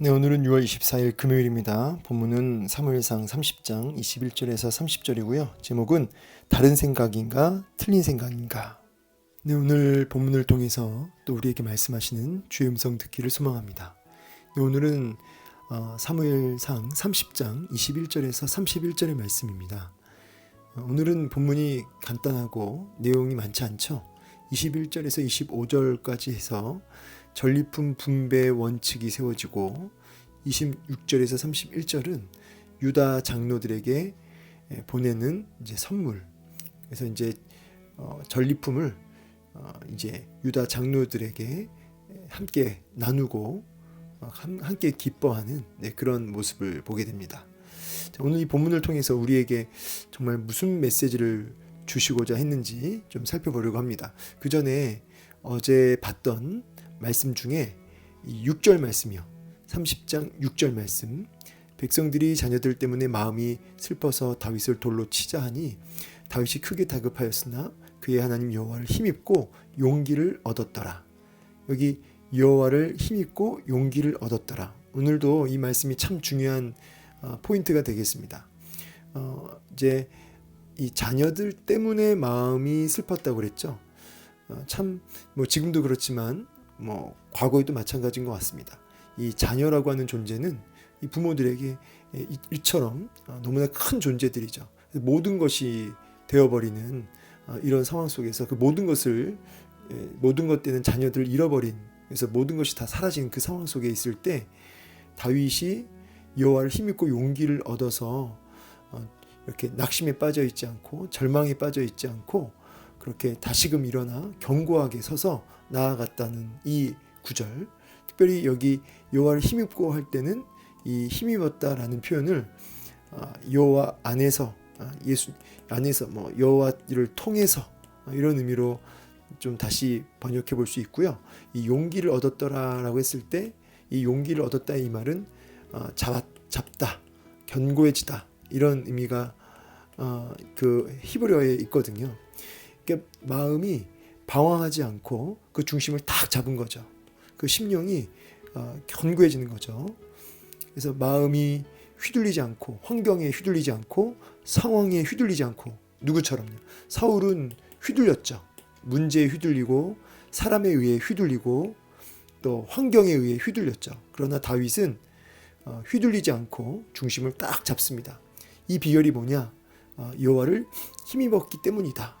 네, 오늘은 6월 24일 금요일입니다. 본문은 사무엘상 30장 21절에서 30절이고요. 제목은 다른 생각인가 틀린 생각인가. 네, 오늘 본문을 통해서 또 우리에게 말씀하시는 주의 음성 듣기를 소망합니다. 네, 오늘은 어, 사무엘상 30장 21절에서 31절의 말씀입니다. 어, 오늘은 본문이 간단하고 내용이 많지 않죠. 21절에서 25절까지 해서 전리품 분배 원칙이 세워지고 26절에서 31절은 유다 장로들에게 예, 보내는 이제 선물. 그래서 이제 어, 전리품을 어, 이제 유다 장로들에게 함께 나누고 어, 함- 함께 기뻐하는 네, 그런 모습을 보게 됩니다. 자, 오늘 이 본문을 통해서 우리에게 정말 무슨 메시지를 주시고자 했는지 좀 살펴보려고 합니다. 그 전에 어제 봤던 말씀 중에 이 6절 말씀이요. 30장 6절 말씀. 백성들이 자녀들 때문에 마음이 슬퍼서 다윗을 돌로 치자 하니 다윗이 크게 다급하였으나 그의 하나님 여호와를 힘입고 용기를 얻었더라. 여기 여호와를 힘입고 용기를 얻었더라. 오늘도 이 말씀이 참 중요한 어, 포인트가 되겠습니다. 어, 이제 이 자녀들 때문에 마음이 슬펐다고 그랬죠. 어, 참뭐 지금도 그렇지만 뭐 과거에도 마찬가지인 것 같습니다. 이 자녀라고 하는 존재는 이 부모들에게 이- 이처럼 어, 너무나 큰 존재들이죠. 모든 것이 되어버리는 어, 이런 상황 속에서 그 모든 것을 예, 모든 것 때는 자녀들을 잃어버린 그래서 모든 것이 다 사라진 그 상황 속에 있을 때 다윗이 여호와를 힘입고 용기를 얻어서 어, 이렇게 낙심에 빠져 있지 않고 절망에 빠져 있지 않고 그렇게 다시금 일어나 견고하게 서서 나아갔다는 이 구절 특별히 여기 여호와를 힘입고 할 때는 이 힘입었다라는 표현을 아, 여호와 안에서 아, 예수 안에서 뭐 여호와를 통해서 아, 이런 의미로 좀 다시 번역해 볼 수 있고요. 이 용기를 얻었더라라고 했을 때 이 용기를 얻었다 이 말은 어, 잡 잡다 견고해지다 이런 의미가 어, 그 히브리어에 있거든요. 그러니까 마음이 방황하지 않고 그 중심을 딱 잡은 거죠. 그 심령이 어, 견고해지는 거죠. 그래서 마음이 휘둘리지 않고 환경에 휘둘리지 않고 상황에 휘둘리지 않고 누구처럼요. 사울은 휘둘렸죠. 문제에 휘둘리고 사람에 의해 휘둘리고 또 환경에 의해 휘둘렸죠. 그러나 다윗은 어, 휘둘리지 않고 중심을 딱 잡습니다. 이 비결이 뭐냐? 어, 여호와를 힘입었기 때문이다.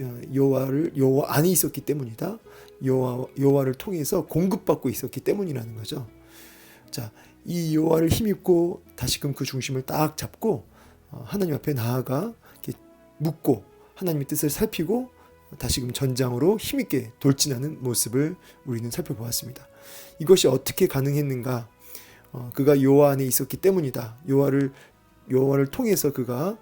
어, 여호와를 여호와 안에 있었기 때문이다. 여호와 여호와를 통해서 공급받고 있었기 때문이라는 거죠. 자, 이 여호와를 힘입고 다시금 그 중심을 딱 잡고 어, 하나님 앞에 나아가 묻고 하나님의 뜻을 살피고 다시금 전장으로 힘있게 돌진하는 모습을 우리는 살펴보았습니다. 이것이 어떻게 가능했는가? 어, 그가 여호와 안에 있었기 때문이다. 여호와를 여호와를 통해서 그가 어,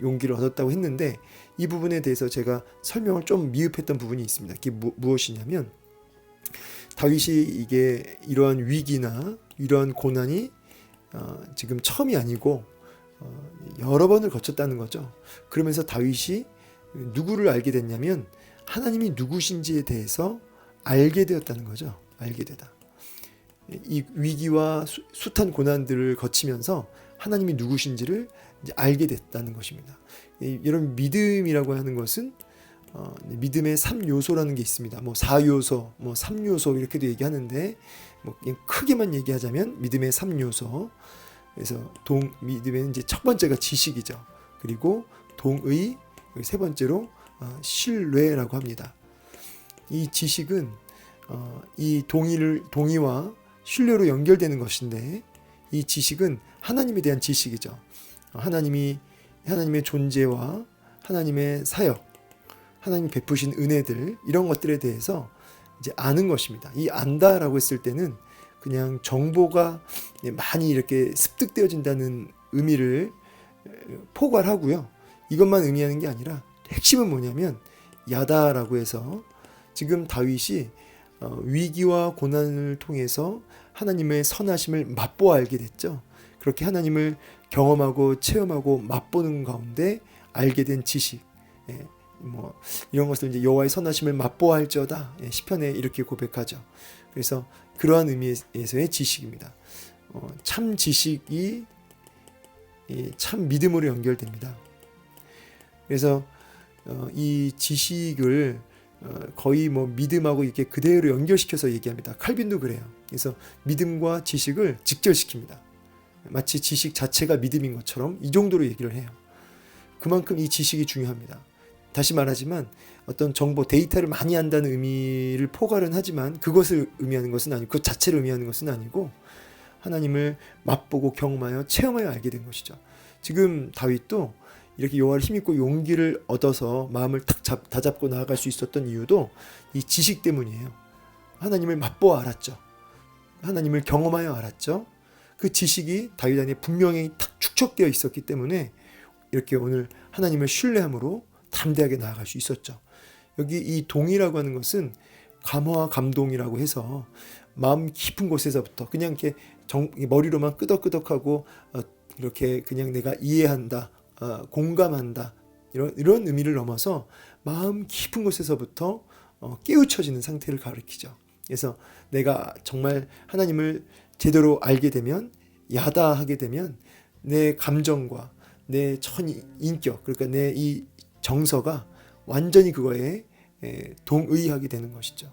용기를 얻었다고 했는데 이 부분에 대해서 제가 설명을 좀 미흡했던 부분이 있습니다. 그게 무, 무엇이냐면 다윗이 이게 이러한 위기나 이러한 고난이 어, 지금 처음이 아니고 어, 여러 번을 거쳤다는 거죠. 그러면서 다윗이 누구를 알게 됐냐면 하나님이 누구신지에 대해서 알게 되었다는 거죠. 알게 되다. 이 위기와 수, 숱한 고난들을 거치면서 하나님이 누구신지를 알게 됐다는 것입니다. 이- 이런 믿음이라고 하는 것은 어, 믿음의 3요소라는 게 있습니다. 뭐 4요소, 뭐 3요소 이렇게도 얘기하는데 뭐 크게만 얘기하자면 믿음의 3요소. 그래서 동 믿음의 이제 첫 번째가 지식이죠. 그리고 동의, 세 번째로 어, 신뢰라고 합니다. 이 지식은 어, 이 동의를 동의와 신뢰로 연결되는 것인데 이 지식은 하나님에 대한 지식이죠. 어, 하나님이 하나님의 존재와 하나님의 사역, 하나님 베푸신 은혜들 이런 것들에 대해서 이제 아는 것입니다. 이 안다라고 했을 때는 그냥 정보가 많이 이렇게 습득되어진다는 의미를 포괄하고요. 이것만 의미하는 게 아니라 핵심은 뭐냐면 야다라고 해서 지금 다윗이 어, 위기와 고난을 통해서 하나님의 선하심을 맛보아 알게 됐죠. 그렇게 하나님을 경험하고 체험하고 맛보는 가운데 알게 된 지식, 예, 뭐 이런 것을 이제 여호와의 선하심을 맛보아 할지어다 예, 시편에 이렇게 고백하죠. 그래서 그러한 의미에서의 지식입니다. 어, 참 지식이 이참 믿음으로 연결됩니다. 그래서 어, 이 지식을 어, 거의 뭐 믿음하고 이렇게 그대로 연결시켜서 얘기합니다. 칼빈도 그래요. 그래서 믿음과 지식을 직결시킵니다. 마치 지식 자체가 믿음인 것처럼 이 정도로 얘기를 해요. 그만큼 이 지식이 중요합니다. 다시 말하지만 어떤 정보 데이터를 많이 한다는 의미를 포괄은 하지만 그것을 의미하는 것은 아니고 그 자체를 의미하는 것은 아니고 하나님을 맛보고 경험하여 체험하여 알게 된 것이죠. 지금 다윗도 이렇게 여호와를 힘입고 용기를 얻어서 마음을 탁 잡, 다잡고 나아갈 수 있었던 이유도 이 지식 때문이에요. 하나님을 맛보아 알았죠. 하나님을 경험하여 알았죠. 그 지식이 다윗 안에 분명히 탁 축적되어 있었기 때문에 이렇게 오늘 하나님을 신뢰함으로 담대하게 나아갈 수 있었죠. 여기 이 동이라고 하는 것은 감화와 감동이라고 해서 마음 깊은 곳에서부터 그냥 이렇게 정, 머리로만 끄덕끄덕하고 어, 이렇게 그냥 내가 이해한다, 어, 공감한다 이런 이런 의미를 넘어서 마음 깊은 곳에서부터 어, 깨우쳐지는 상태를 가리키죠. 그래서 내가 정말 하나님을 제대로 알게 되면 야다하게 되면 내 감정과 내 천 인격 그러니까 내 이 정서가 완전히 그거에 에, 동의하게 되는 것이죠.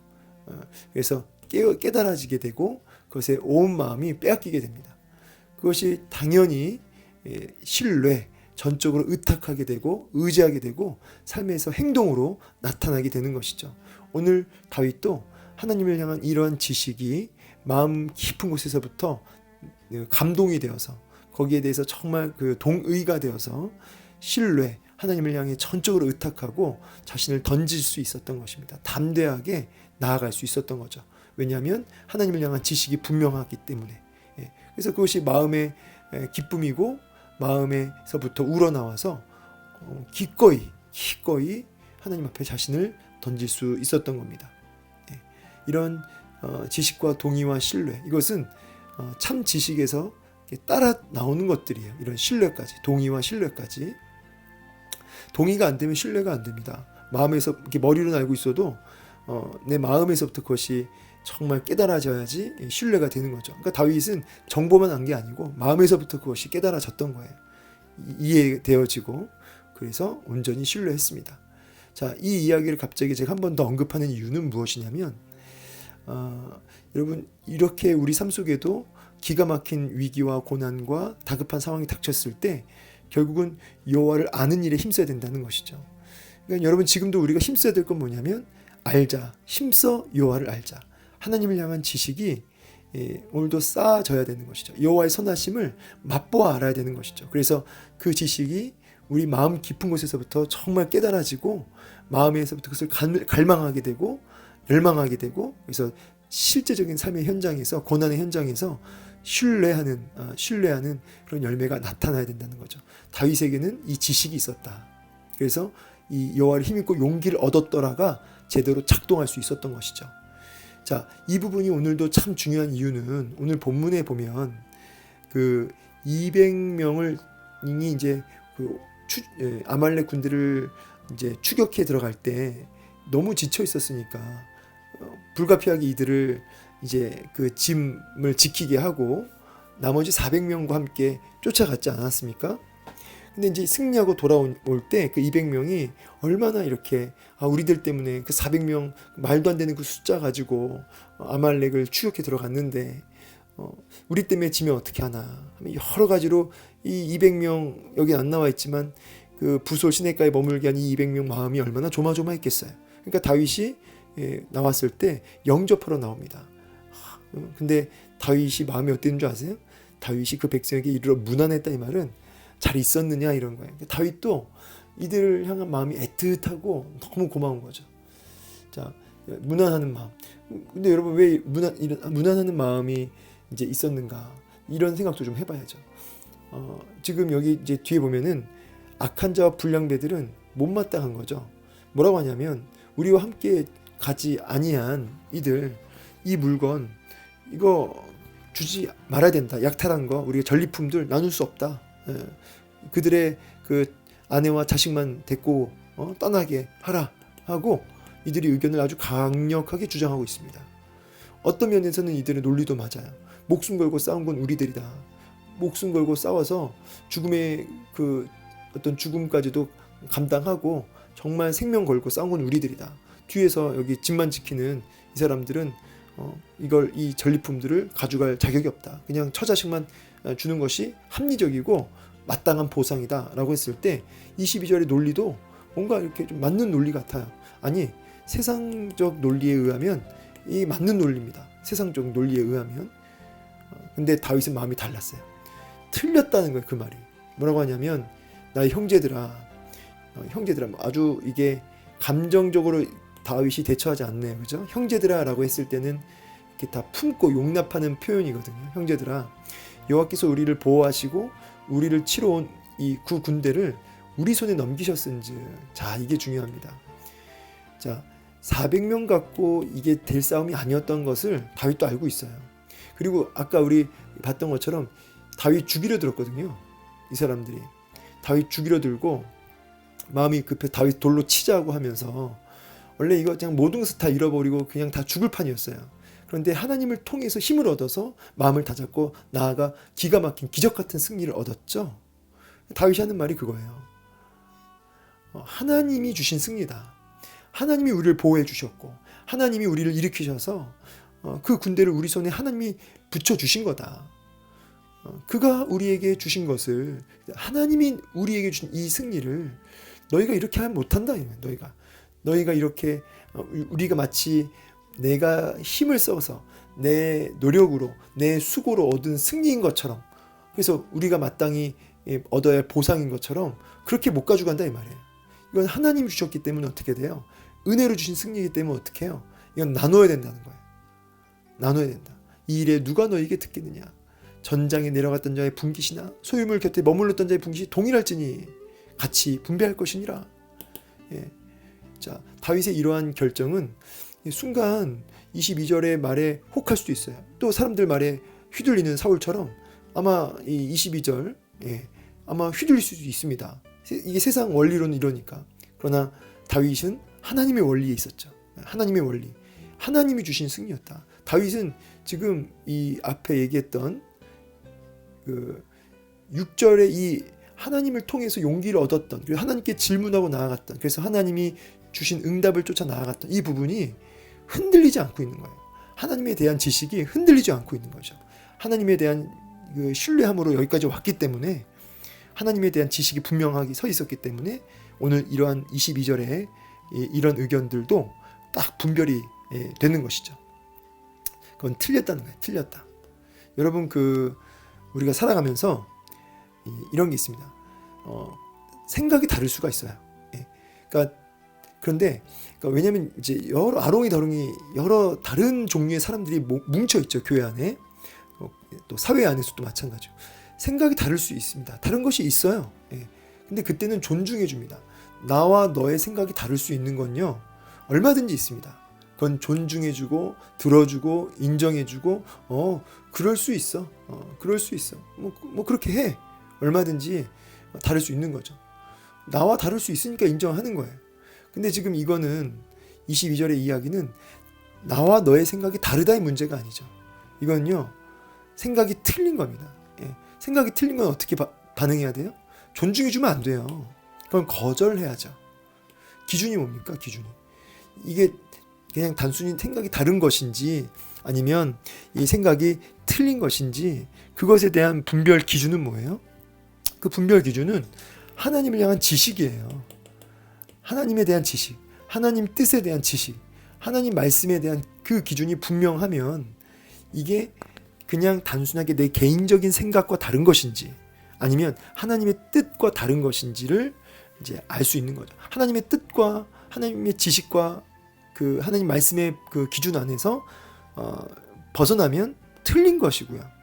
어, 그래서 깨, 깨달아지게 되고 그것에 온 마음이 빼앗기게 됩니다. 그것이 당연히 에, 신뢰, 전적으로 의탁하게 되고 의지하게 되고 삶에서 행동으로 나타나게 되는 것이죠. 오늘 다윗도 하나님을 향한 이러한 지식이 마음 깊은 곳에서부터 감동이 되어서 거기에 대해서 정말 그 동의가 되어서 신뢰, 하나님을 향해 전적으로 의탁하고 자신을 던질 수 있었던 것입니다. 담대하게 나아갈 수 있었던 거죠. 왜냐하면 하나님을 향한 지식이 분명하기 때문에. 예. 그래서 그것이 마음의 기쁨이고 마음에서부터 우러나와서 어, 기꺼이 기꺼이 하나님 앞에 자신을 던질 수 있었던 겁니다. 예. 이런 어, 지식과 동의와 신뢰 이것은 어, 참 지식에서 따라 나오는 것들이에요. 이런 신뢰까지 동의와 신뢰까지 동의가 안 되면 신뢰가 안 됩니다. 마음에서 이렇게 머리로 알고 있어도 어, 내 마음에서부터 그것이 정말 깨달아져야지 신뢰가 되는 거죠. 그러니까 다윗은 정보만 안 게 아니고 마음에서부터 그것이 깨달아졌던 거예요. 이해되어지고 그래서 온전히 신뢰했습니다. 자, 이 이야기를 갑자기 제가 한 번 더 언급하는 이유는 무엇이냐면 어, 여러분 이렇게 우리 삶 속에도 기가 막힌 위기와 고난과 다급한 상황이 닥쳤을 때 결국은 여호와를 아는 일에 힘써야 된다는 것이죠. 그러니까 여러분 지금도 우리가 힘써야 될 건 뭐냐면 알자, 힘써 여호와를 알자. 하나님을 향한 지식이 예, 오늘도 쌓아져야 되는 것이죠. 여호와의 선하심을 맛보아 알아야 되는 것이죠. 그래서 그 지식이 우리 마음 깊은 곳에서부터 정말 깨달아지고 마음에서부터 그것을 갈망하게 되고 열망하게 되고 그래서 실제적인 삶의 현장에서 고난의 현장에서 신뢰하는 어, 신뢰하는 그런 열매가 나타나야 된다는 거죠. 다윗에게는 이 지식이 있었다. 그래서 이 여호와를 힘입고 용기를 얻었더라가 제대로 작동할 수 있었던 것이죠. 자, 이 부분이 오늘도 참 중요한 이유는 오늘 본문에 보면 그 200명을 이 이제 그 추, 예, 아말렉 군대를 이제 추격해 들어갈 때 너무 지쳐 있었으니까 어, 불가피하게 이들을 이제 그 짐을 지키게 하고 나머지 400명과 함께 쫓아갔지 않았습니까? 근데 이제 승리하고 돌아올 때 그 200명이 얼마나 이렇게 아 우리들 때문에 그 400명 말도 안 되는 그 숫자 가지고 아말렉을 추격해 들어갔는데 어, 우리 때문에 지면 어떻게 하나 여러 가지로 이 200명 여기 안 나와 있지만 그 부솔 시내가에 머물게 한 이 200명 마음이 얼마나 조마조마했겠어요. 그러니까 다윗이 예, 나왔을 때 영접하러 나옵니다. 어, 근데 다윗이 마음이 어땠는 줄 아세요? 다윗이 그 백성에게 이르러 무난했다 이 말은 잘 있었느냐 이런 거예요. 다윗도 이들을 향한 마음이 애틋하고 너무 고마운 거죠. 자, 무난하는 마음. 근데 여러분 왜 무난 이런 무난하는 마음이 이제 있었는가 이런 생각도 좀 해봐야죠. 어, 지금 여기 이제 뒤에 보면은 악한 자와 불량배들은 못마땅한 거죠. 뭐라고 하냐면 우리와 함께 가지 아니한 이들 이 물건 이거 주지 말아야 된다. 약탈한 거 우리가 전리품들 나눌 수 없다. 예. 그들의 그 아내와 자식만 데리고 어, 떠나게 하라 하고 이들이 의견을 아주 강력하게 주장하고 있습니다. 어떤 면에서는 이들의 논리도 맞아요. 목숨 걸고 싸운 건 우리들이다. 목숨 걸고 싸워서 죽음의 그 어떤 죽음까지도 감당하고 정말 생명 걸고 싸운 건 우리들이다. 뒤에서 여기 집만 지키는 이 사람들은 어, 이걸 이 전리품들을 가져갈 자격이 없다. 그냥 처자식만 어, 주는 것이 합리적이고 마땅한 보상이다라고 했을 때 22절의 논리도 뭔가 이렇게 좀 맞는 논리 같아요. 아니 세상적 논리에 의하면 이 맞는 논리입니다. 세상적 논리에 의하면 어, 근데 다윗은 마음이 달랐어요. 틀렸다는 거예요 그 말이. 뭐라고 하냐면 나의 형제들아 어, 형제들아 뭐 아주 이게 감정적으로 다윗이 대처하지 않네요. 그죠? 형제들아라고 했을 때는 이렇게 다 품고 용납하는 표현이거든요. 형제들아 여호와께서 우리를 보호하시고 우리를 치러 온 이 구 군대를 우리 손에 넘기셨은즉 자 이게 중요합니다. 자 400명 갖고 이게 될 싸움이 아니었던 것을 다윗도 알고 있어요. 그리고 아까 우리 봤던 것처럼 다윗 죽이려 들었거든요. 이 사람들이 다윗 죽이려 들고 마음이 급해 다윗 돌로 치자고 하면서 원래 이거 그냥 모든 것을 다 잃어버리고 그냥 다 죽을 판이었어요. 그런데 하나님을 통해서 힘을 얻어서 마음을 다잡고 나아가 기가 막힌 기적 같은 승리를 얻었죠. 다윗이 하는 말이 그거예요. 어, 하나님이 주신 승리다. 하나님이 우리를 보호해 주셨고 하나님이 우리를 일으키셔서 어, 그 군대를 우리 손에 하나님이 붙여 주신 거다. 어, 그가 우리에게 주신 것을 하나님이 우리에게 주신 이 승리를 너희가 이렇게 하면 못한다. 너희가 너희가 이렇게 어, 우리가 마치 내가 힘을 써서 내 노력으로 내 수고로 얻은 승리인 것처럼 그래서 우리가 마땅히 예, 얻어야 할 보상인 것처럼 그렇게 못 가져간다 이 말이에요. 이건 하나님이 주셨기 때문에 어떻게 돼요? 은혜로 주신 승리이기 때문에 어떻게 해요? 이건 나눠야 된다는 거예요. 나눠야 된다. 이 일에 누가 너에게 듣겠느냐? 전장에 내려갔던 자의 분깃이나 소유물 곁에 머물렀던 자의 분깃이 동일할지니 같이 분배할 것이니라. 예. 자, 다윗의 이러한 결정은 순간 22절의 말에 혹할 수도 있어요. 또 사람들 말에 휘둘리는 사울처럼 아마 이 22절 예, 아마 휘둘릴 수도 있습니다. 이게 세상 원리로는 이러니까. 그러나 다윗은 하나님의 원리에 있었죠. 하나님의 원리. 하나님이 주신 승리였다. 다윗은 지금 이 앞에 얘기했던 그 6절의 이 하나님을 통해서 용기를 얻었던 그리고 하나님께 질문하고 나아갔던 그래서 하나님이 주신 응답을 쫓아 나아갔던 이 부분이 흔들리지 않고 있는 거예요. 하나님에 대한 지식이 흔들리지 않고 있는 거죠. 하나님에 대한 그 신뢰함으로 여기까지 왔기 때문에 하나님에 대한 지식이 분명하게 서 있었기 때문에 오늘 이러한 22절에 이런 의견들도 딱 분별이 예, 되는 것이죠. 그건 틀렸다는 거예요. 틀렸다. 여러분 그 우리가 살아가면서 이런 게 있습니다. 어, 생각이 다를 수가 있어요. 예. 그러니까 그런데 그러니까 왜냐하면 이제 여러 아롱이 더롱이 여러 다른 종류의 사람들이 뭉쳐 있죠 교회 안에 어, 또 사회 안에서도 마찬가지죠. 생각이 다를 수 있습니다. 다른 것이 있어요. 예. 근데 그때는 존중해 줍니다. 나와 너의 생각이 다를 수 있는 건요 얼마든지 있습니다. 그건 존중해주고 들어주고 인정해주고 어 그럴 수 있어 어 그럴 수 있어 뭐, 뭐 그렇게 해 얼마든지 다를 수 있는 거죠. 나와 다를 수 있으니까 인정하는 거예요. 근데 지금 이거는 22절의 이야기는 나와 너의 생각이 다르다의 문제가 아니죠. 이건요 생각이 틀린 겁니다. 예. 생각이 틀린 건 어떻게 바, 반응해야 돼요? 존중해주면 안 돼요. 그건 거절해야죠. 기준이 뭡니까 기준이? 이게 그냥 단순히 생각이 다른 것인지 아니면 이 생각이 틀린 것인지 그것에 대한 분별 기준은 뭐예요? 그 분별 기준은 하나님을 향한 지식이에요. 하나님에 대한 지식, 하나님 뜻에 대한 지식, 하나님 말씀에 대한 그 기준이 분명하면 이게 그냥 단순하게 내 개인적인 생각과 다른 것인지 아니면 하나님의 뜻과 다른 것인지를 이제 알 수 있는 거죠. 하나님의 뜻과 하나님의 지식과 그 하나님 말씀의 그 기준 안에서 어, 벗어나면 틀린 것이고요.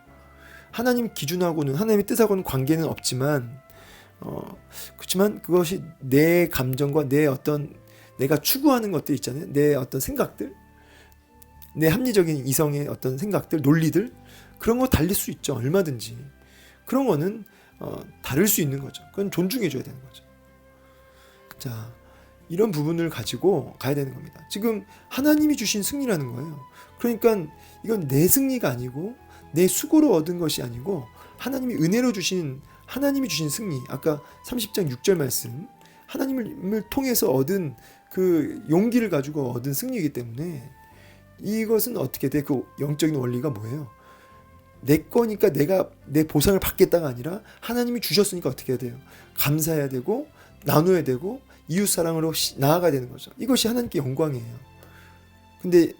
하나님 기준하고는 하나님의 뜻하고는 관계는 없지만 어, 그렇지만 그것이 내 감정과 내 어떤 내가 추구하는 것들 있잖아요. 내 어떤 생각들, 내 합리적인 이성의 어떤 생각들, 논리들 그런 거 달릴 수 있죠. 얼마든지 그런 거는 어, 다를 수 있는 거죠. 그건 존중해줘야 되는 거죠. 자, 이런 부분을 가지고 가야 되는 겁니다. 지금 하나님이 주신 승리라는 거예요. 그러니까 이건 내 승리가 아니고 내 수고로 얻은 것이 아니고 하나님이 은혜로 주신 하나님이 주신 승리. 아까 30장 6절 말씀. 하나님을 통해서 얻은 그 용기를 가지고 얻은 승리이기 때문에 이것은 어떻게 돼? 그 영적인 원리가 뭐예요? 내 거니까 내가 내 보상을 받겠다가 아니라 하나님이 주셨으니까 어떻게 해야 돼요? 감사해야 되고 나눠야 되고 이웃 사랑으로 시- 나아가야 되는 거죠. 이것이 하나님께 영광이에요. 근데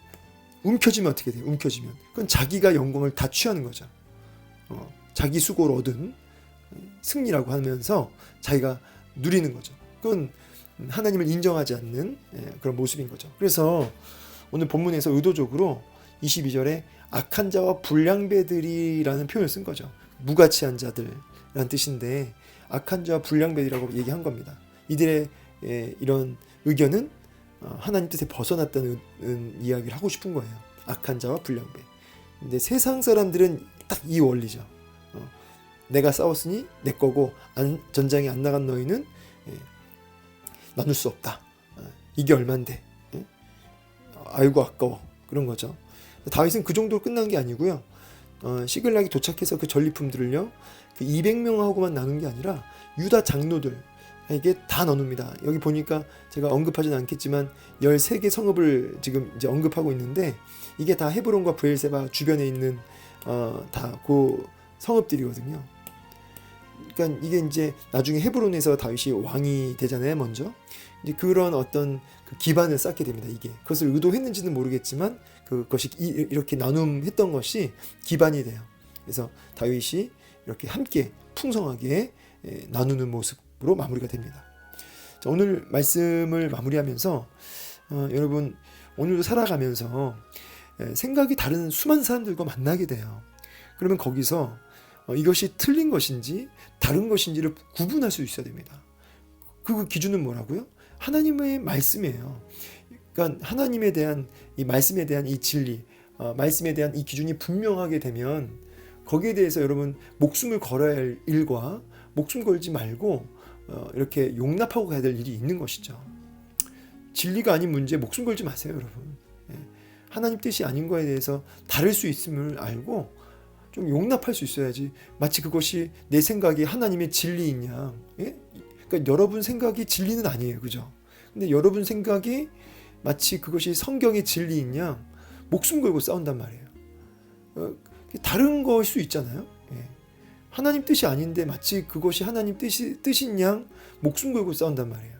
움켜쥐면 어떻게 돼요? 움켜쥐면 그건 자기가 영광을 다 취하는 거죠. 어, 자기 수고로 얻은 승리라고 하면서 자기가 누리는 거죠. 그건 하나님을 인정하지 않는 예, 그런 모습인 거죠. 그래서 오늘 본문에서 의도적으로 22절에 악한 자와 불량배들이라는 표현을 쓴 거죠. 무가치한 자들이라는 뜻인데 악한 자와 불량배들이라고 얘기한 겁니다. 이들의 예, 이런 의견은 어, 하나님 뜻에 벗어났다는 음, 이야기를 하고 싶은 거예요. 악한 자와 불량배. 근데 세상 사람들은 딱 이 원리죠. 어, 내가 싸웠으니 내 거고 안, 전장에 안 나간 너희는 예, 나눌 수 없다. 어, 이게 얼만데? 예? 아이고 아까워 그런 거죠. 다윗은 그 정도로 끝난 게 아니고요. 어, 시글락이 도착해서 그 전리품들을요, 그 200명하고만 나눈 게 아니라 유다 장로들 에게 다 나눕니다. 여기 보니까 제가 언급하지는 않겠지만 13개 성읍을 지금 이제 언급하고 있는데 이게 다 헤브론과 브엘세바 주변에 있는 어, 다 그 성읍들이거든요. 그러니까 이게 이제 나중에 헤브론에서 다윗이 왕이 되잖아요, 먼저. 이제 그런 어떤 그 기반을 쌓게 됩니다. 이게 그것을 의도했는지는 모르겠지만 그것이 이- 이렇게 나눔했던 것이 기반이 돼요. 그래서 다윗이 이렇게 함께 풍성하게 예, 나누는 모습 으로 마무리가 됩니다. 자, 오늘 말씀을 마무리하면서 어, 여러분 오늘도 살아가면서 예, 생각이 다른 수많은 사람들과 만나게 돼요. 그러면 거기서 어, 이것이 틀린 것인지 다른 것인지를 구분할 수 있어야 됩니다. 그 기준은 뭐라고요? 하나님의 말씀이에요. 그러니까 하나님에 대한 이 말씀에 대한 이 진리, 어, 말씀에 대한 이 기준이 분명하게 되면 거기에 대해서 여러분 목숨을 걸어야 할 일과 목숨 걸지 말고 어, 이렇게 용납하고 가야 될 일이 있는 것이죠. 진리가 아닌 문제에 목숨 걸지 마세요, 여러분. 예. 하나님 뜻이 아닌 거에 대해서 다를 수 있음을 알고 좀 용납할 수 있어야지. 마치 그것이 내 생각이 하나님의 진리인 양. 예? 그러니까 여러분 생각이 진리는 아니에요, 그죠? 근데 여러분 생각이 마치 그것이 성경의 진리인 양 목숨 걸고 싸운단 말이에요. 어, 다른 걸수 있잖아요. 예. 하나님 뜻이 아닌데 마치 그것이 하나님 뜻이 뜻인 양 목숨 걸고 싸운단 말이에요.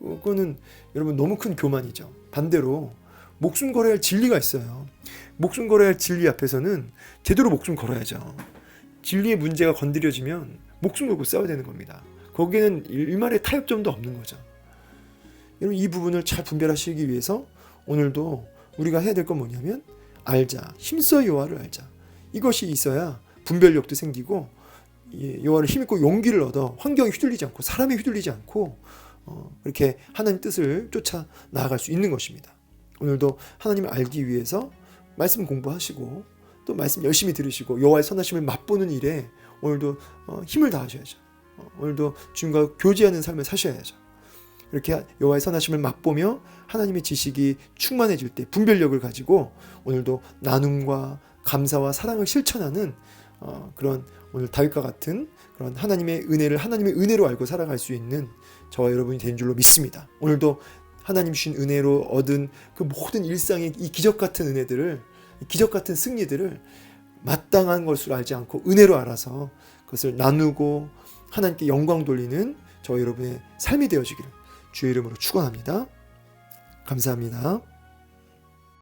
어, 그거는 여러분 너무 큰 교만이죠. 반대로 목숨 걸어야 할 진리가 있어요. 목숨 걸어야 할 진리 앞에서는 제대로 목숨 걸어야죠. 진리의 문제가 건드려지면 목숨 걸고 싸워야 되는 겁니다. 거기에는 일말의 타협점도 없는 거죠. 여러분 이 부분을 잘 분별하시기 위해서 오늘도 우리가 해야 될 건 뭐냐면 알자 힘써 여호와를 알자 이것이 있어야 분별력도 생기고 이 여호와를 힘있고 용기를 얻어 환경에 휘둘리지 않고 사람에 휘둘리지 않고 어, 그렇게 하나님 뜻을 쫓아 나아갈 수 있는 것입니다. 오늘도 하나님을 알기 위해서 말씀 공부하시고 또 말씀 열심히 들으시고 여호와의 선하심을 맛보는 일에 오늘도 어, 힘을 다하셔야죠. 어, 오늘도 주님과 교제하는 삶을 사셔야죠. 이렇게 여호와의 선하심을 맛보며 하나님의 지식이 충만해질 때 분별력을 가지고 오늘도 나눔과 감사와 사랑을 실천하는 어, 그런 오늘 다윗과 같은 그런 하나님의 은혜를 하나님의 은혜로 알고 살아갈 수 있는 저와 여러분이 된 줄로 믿습니다. 오늘도 하나님 주신 은혜로 얻은 그 모든 일상의 이 기적 같은 은혜들을 이 기적 같은 승리들을 마땅한 것으로 알지 않고 은혜로 알아서 그것을 나누고 하나님께 영광 돌리는 저 여러분의 삶이 되어지기를 주의 이름으로 축원합니다. 감사합니다.